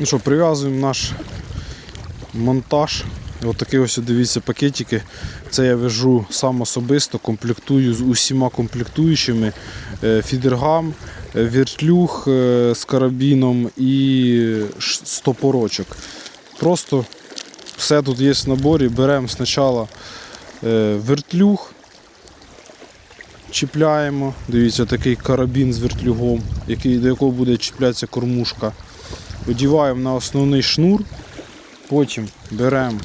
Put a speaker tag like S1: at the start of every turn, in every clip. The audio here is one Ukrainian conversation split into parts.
S1: Ну що, прив'язуємо наш монтаж. Ось такі ось дивіться пакетики. Це я вяжу сам особисто, комплектую з усіма комплектуючими. Е, Фідергам, е, вертлюг е, з карабіном і стопорочок. Просто все тут є в наборі. Беремо спочатку вертлюг, чіпляємо. Дивіться, такий карабін з вертлюгом, до якого буде чіплятися кормушка. Одіваємо на основний шнур, потім беремо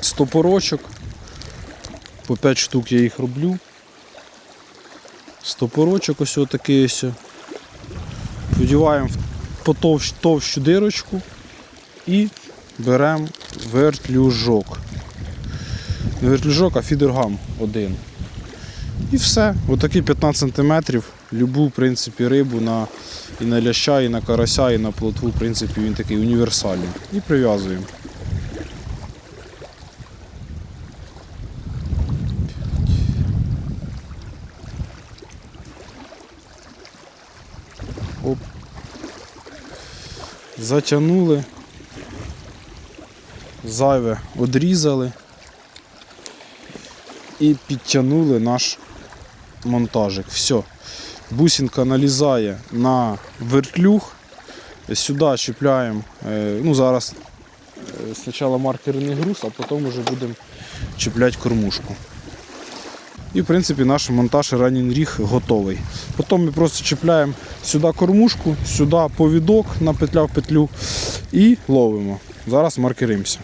S1: стопорочок. По 5 штук я їх роблю. Стопорочок ось такий ось. Одіваємо в потовщ- товщу дирочку і беремо вертлюжок. Не вертлюжок, а фідергам один. І все. Отакий 15 см. Любу, в принципі, рибу на, і на ляща, і на карася, і на плотву, в принципі, він такий універсальний. І прив'язуємо. Оп. Затягнули. Зайве одрізали і підтягнули наш монтажик. Все. Бусинка налізає на вертлюг. Сюди чіпляємо. е, Ну, зараз е, спочатку маркерний груз, а потім вже будемо чіпляти кормушку. І в принципі наш монтаж ранній ріг готовий. Потім ми просто чіпляємо сюди кормушку, сюди повідок на петля в петлю і ловимо. Зараз маркеримося.